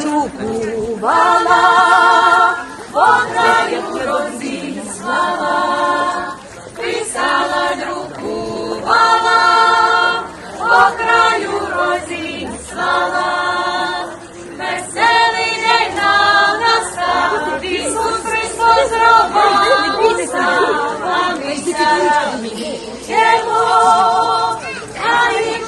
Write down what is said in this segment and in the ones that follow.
друкувала, одна як розіслала, писала, друкувала, по краю розіслала. Веселий день на настав, Ісус Христос зробив славами. Черво, а їм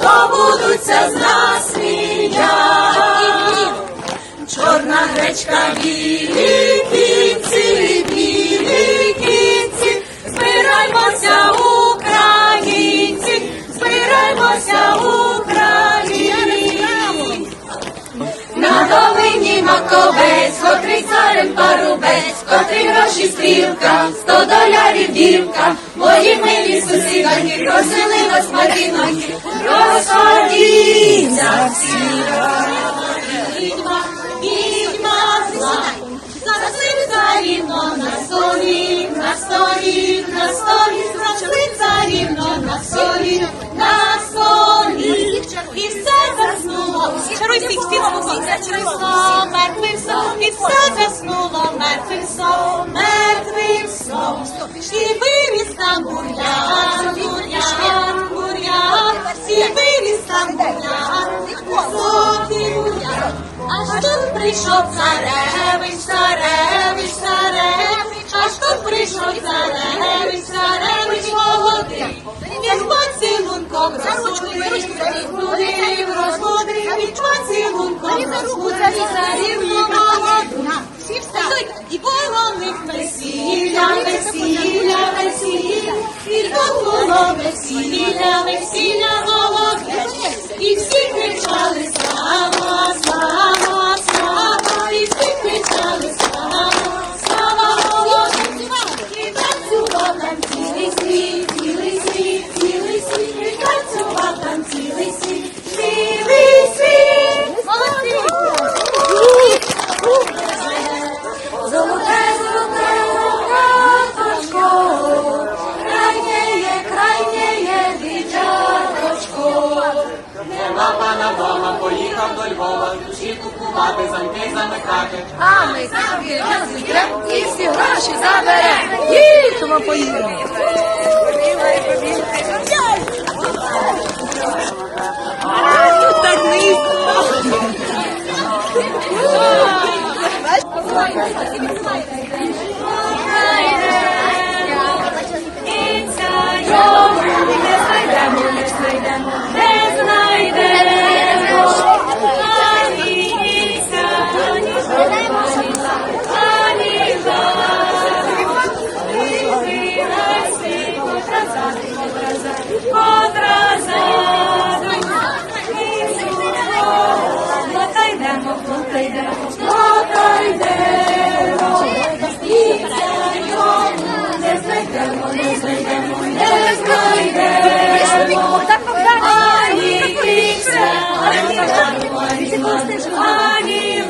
сміються з нас сміять. Чорна гречка, білі На долині маковець, котрий царем парубець, котрий гроші стрілка, сто долярів дівка, мої милі сусідоньки, просили вас Маріноньки, розходіться всі. Відьма, відьма зла, Засли царівно на столі, на столі, на столі, засли царівно на столі, на столі. І все чаруй всіх співом, мертвим сном, мертвим сном, і все заснуло, мертвим сном, мертвим сном. І вивіз там бур'ян, бур'ян, бур'ян, і вивіз там бур'ян, високий бур'ян. Аж тут прийшов царевич, царевич, царевич, аж тут прийшов царевич поцілунком розбудив, розбудив, розбудив, він поцілунком розбудив царівну молоду. І було в них весілля, весілля, весілля, і було весілля, весілля головне. І всі кричали слава, слава, Нема пана дома, поїхав до Львова, ключі купувати, замки замикати. А ми собі розігрем і всі гроші заберем. Їдемо, поїдемо. Так низько. Ані.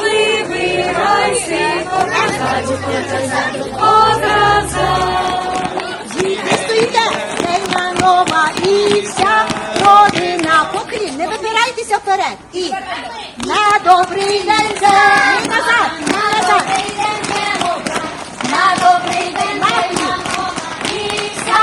Вибирайся, показати, показати, показати. Ви стоїте, День нова і вся родина поклін. Не вибирайтеся вперед. І на добрий день і назад, назад. На добрий день, Мар'яно, і вся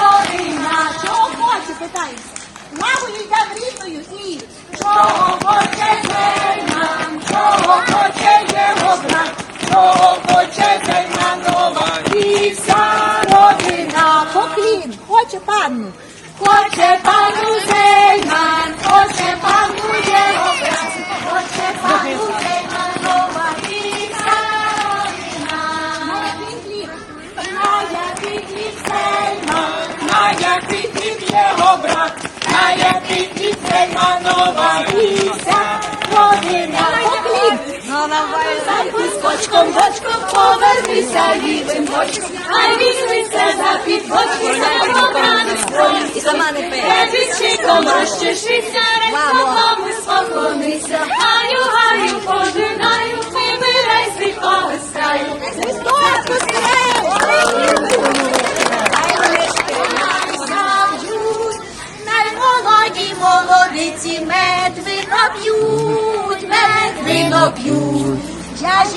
родина. Чого хоче, питається. Лавою йде рідною і чого хоче цей нам, чого хоче його брат, чого хоче цей нова і вся родина. Поклін, хоче панну, хоче пану цей нам, хоче пану його брат, хоче пану Зейманова З кочком, бочком, повернися лівим бочком, Хай візьметься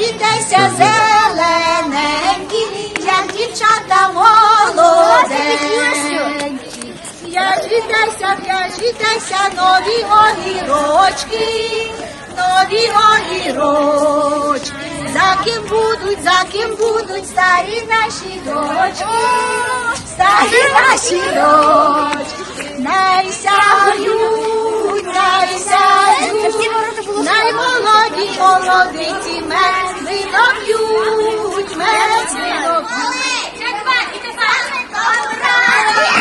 Тяжітеся зелененькі, як дівчата молоденькі. В'яжітеся, в'яжітеся, нові огірочки, нові огірочки. За ким будуть, за ким будуть старі наші дочки, старі наші дочки. Не най сяють, ворота було най молоді молодиці медвино п'ють, медвино п'ють. Кузько